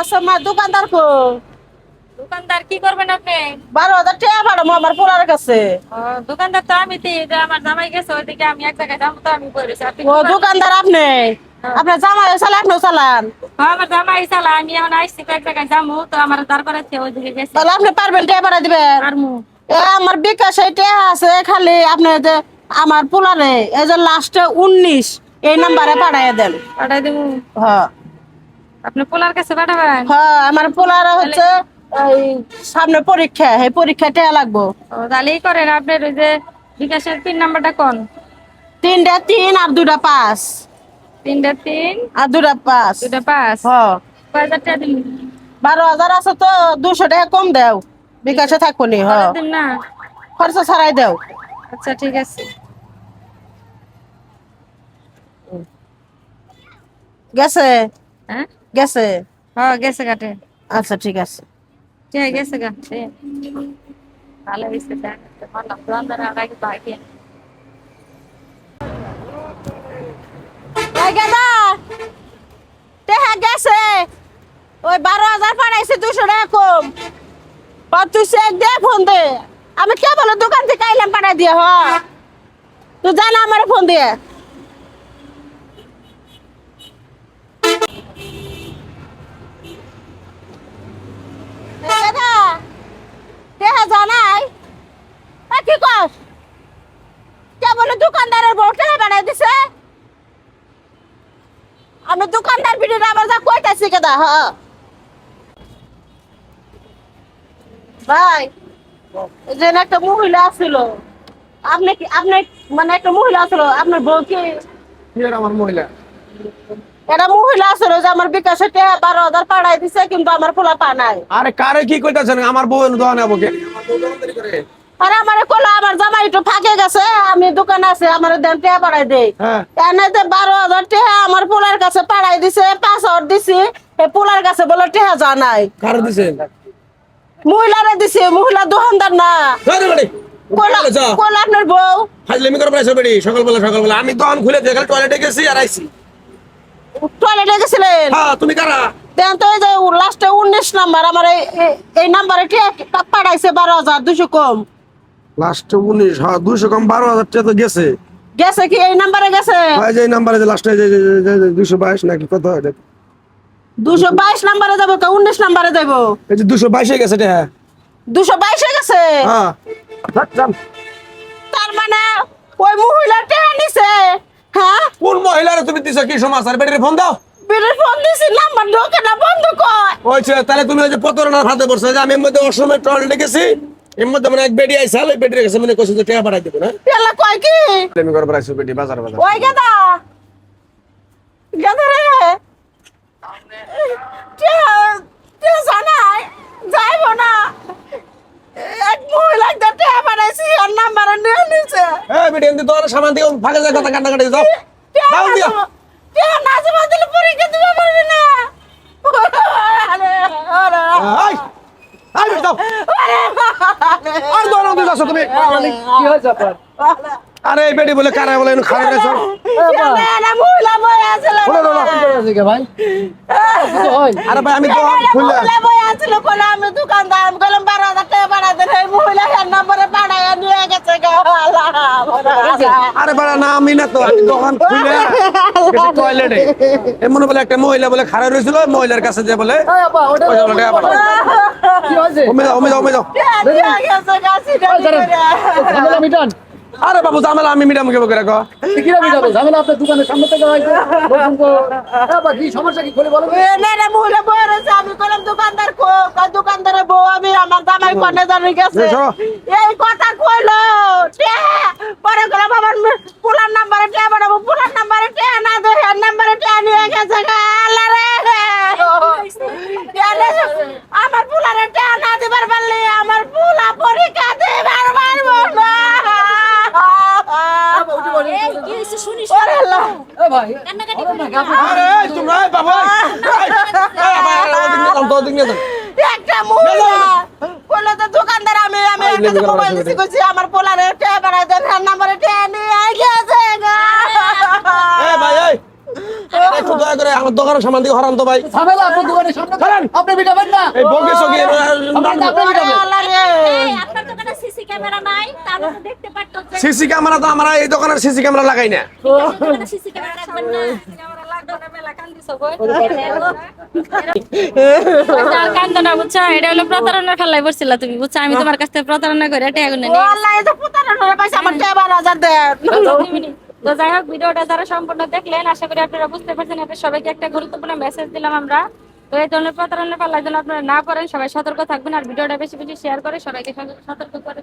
আচ্ছা মা দোকানদার কো। দোকানদার কি করবেন আপনি? বারো হাজার টাকা পাঠাবো আমার পোলার কাছে। দোকানদার তো আমি আমার জামাই গেছে ওইদিকে আমি এক জায়গায় যাব তো আমি আপনি ও দোকানদার আপনি? আপনার জামাই চালান আপনিও চালান? আমার জামাই চালা আমি এখন আসছি তো এক জায়গায় যাব তো আমার তারপরে ওইদিকে গেছে। তাহলে আপনি পারবেন টাকা পাঠা দিবেন? আমার বিকাশে টাকা আছে খালি আপনি যে আমার পোলারে এই যে লাস্টে উনিশ এই নাম্বারে পাঠাই দেন। পাঠাই দেবো। হ্যাঁ। আপনি পোলার কাছে পাঠাবেন? হ্যাঁ আমার পোলারে হচ্ছে এই সামনে পরীক্ষা এই পরীক্ষা টাকা লাগবো। তাহলেই করেন আপনার ওই যে বিকাশের পিন নাম্বারটা কোন? তিনটা তিন আর দুটা পাঁচ। তিনটা তিন আর দুটা পাঁচ। দুটা পাঁচ। হ্যাঁ। হাজার টাকা দিন বারো হাজার আছে তো দুশো টাকা কম দেও। বিকাশে থাকব নি হ্যাঁ। না? খরচা ছাড়াই দেও। আচ্ছা ঠিক আছে। গেছে? হ্যাঁ? গেছে? হ্যাঁ গেছে কাটে। আচ্ছা ঠিক আছে। ঠিক গেছে এ, ভালো হয়েছে টেহা গেছে। ওই বারো হাজার পাঠাইছে দুশো টাকা কম। তুই চেক দে ফোন দে। আমি কে বলো দোকান থেকে আইলাম পাঠাই দিয়ে হ। তুই জানা আমার ফোন দিয়ে এই গেদা, টেহা জানাই এ কি কস কে বলে দোকানদারের বউ টেহা বানাই দিছে আমি দোকানদার বিড়ির আবার যা কইতাছি কেদা হ ভাই এই যে একটা মহিলা ছিল আপনি কি আপনি মানে একটা মহিলা ছিল আপনার বউ কি? আমার মহিলা? যে আমার বিকাশে টাকা বারো হাজার পাঠাই দিছে কিন্তু আমার পোলা পা নাই। আরে কারে কি কইতাছেন? আমার বউ দোয়া নেব কে? আর আমার কোলা আমার জামাই একটু ফাঁকে গেছে আমি দোকানে আছে আমার দেন দেই হ্যাঁ। এনে বারো হাজার টাকা আমার পোলার কাছে পাঠাই দিছে পাঁচ হাজার দিছি পোলার কাছে বলে টাকা যা নাই। কারে দিছেন মহিলারে দিছে মহিলা দোকানদার না। কোলা আপনার বউ। ফাজলামি করে পাইছো বেড়ি সকালবেলা সকালবেলা। আমি দোকান খুলে টয়লেটে গেছি আর আইছি। টয়লেটে গেছিলেন? হ্যাঁ তুমি কারা? দেন তো এই যে লাস্টে উনিশ নাম্বার আমার এই নাম্বারে পাঠাইছে বারো হাজার দুশো কম। লাস্টে উনিশ হ্যাঁ দুশো কম বারো হাজার টাকা তো গেছে। গেছে কি? এই নাম্বারে গেছে? ভাই যে নাম্বারে যে লাস্টে যে দুশো বাইশ নাকি কত এটা? দুশো বাইশ নাম্বারে যাব কা? উনিশ নাম্বারে যাব এই যে দুশো বাইশে গেছে এটা হ্যাঁ। দুশো বাইশে গেছে? হ্যাঁ। তার মানে ওই মহিলা টাকা নিছে? হ্যাঁ? কোন মহিলারে তুমি দিছো? কি সমাচার বেটির ফোন দাও। ফোন দিছি নাম্বার ঢোকে না বন্ধ কর। ওইছে তাহলে তুমি ওই যে প্রতারণার হাতে পড়ছো যে আমি এর মধ্যে অসময় টয়লেটে গেছি। এর মধ্যে মানে এক বেডি কাছে মানে কইছে টাকা পাঠাই দেবো না? পেলা কয় কি? আমি করে পাইছো বেটি বাজার বাজার। ওই গেদা। গেদা রে। টিয়া- টিয়া জানাই যাইব না। এক মহিলা টিয়া বানাইছি আর নাম্বার নিয়ে নিছে। বেটি এমনি তোমার সামান দিয়ে ফাঁকা যায় কথা কান্না কাটি দাও দিও টিয়া না জমা দিলে পরীক্ষা দিতে পারবি না আরে, আরে, আই আই বেটি দাও আর যাচ্ছ তুমি? কি হয়েছে আপনার? আরে। এই বেটি বলে কারা বলে খারে রে আছে কে ভাই? আরে ভাই আমি দোকান খুললে মহিলা বই আছিল কোন আমি দোকানদার আমি বললাম বারো হাজার টাকা বাড়া দেন। এই মহিলা এর নম্বরে বাড়াইয়া আরে বাড়া না আমি না তো আমি দোকান খুলে টয়লেটে এমন বলে একটা মহিলা বলে খারাপ রয়েছিল মহিলার কাছে যে বলে বলে আরে বাবু জামেলা আমি মিটাম কে বকে রাখো কিরা ঝামেলা আপনার দোকানের সামনে থেকে কি সমস্যা কি? খুলে বলেন মহিলা বই রয়েছে। আমি করলাম দোকানদার দোকানদারের বউ আমি আমার জামাই কনে জানি গেছে। এই কথা কইলো। পরে গেলাম আমার পুলার নাম্বারে টে বাড়াবো পুলার নাম্বারে টে না দে হের নাম্বারে টে নিয়ে গেছে গো আল্লাহ রে এনে আমার পুলারে টে না দিবার পারলে আমার পুলা পরীক্ষা দিবার পারব না ওরে আল্লাহ এ ভাই বলেন না, আপনি- আরে এই তোমরা এই বাবু এই, এই, এই, আবার ওদিক নিয়ে যাও, একটা বলল তো দোকানদার আমি আমি একটা মোবাইল দিছি কইছি আমার পোলারে টে বাড়াই দেন? হ্যাঁ নাম্বারে টে নিয়ে গেছে গো। এই ভাই এই। একটু দয়া করে আমার দোকানের সামান দিকে হরান তো ভাই। ঝামেলা আপনার দোকানের সামনে। আপনি বিটাবেন না। এই আপনার দোকানে সিসি ক্যামেরা নাই তাহলে তো দেখতে পারতো সিসি ক্যামেরা তো আমরা এই দোকানের সিসি ক্যামেরা লাগাই না। সিসি ক্যামেরা প্রতারণা যাই হোক সম্পূর্ণ দেখলেন, আশা করি আপনারা বুঝতে পারছেন সবাইকে একটা গুরুত্বপূর্ণ মেসেজ দিলাম আমরা এই যেন আপনারা না করেন, সবাই সতর্ক থাকবেন আর ভিডিওটা বেশি বেশি শেয়ার করে সবাইকে সতর্ক করে।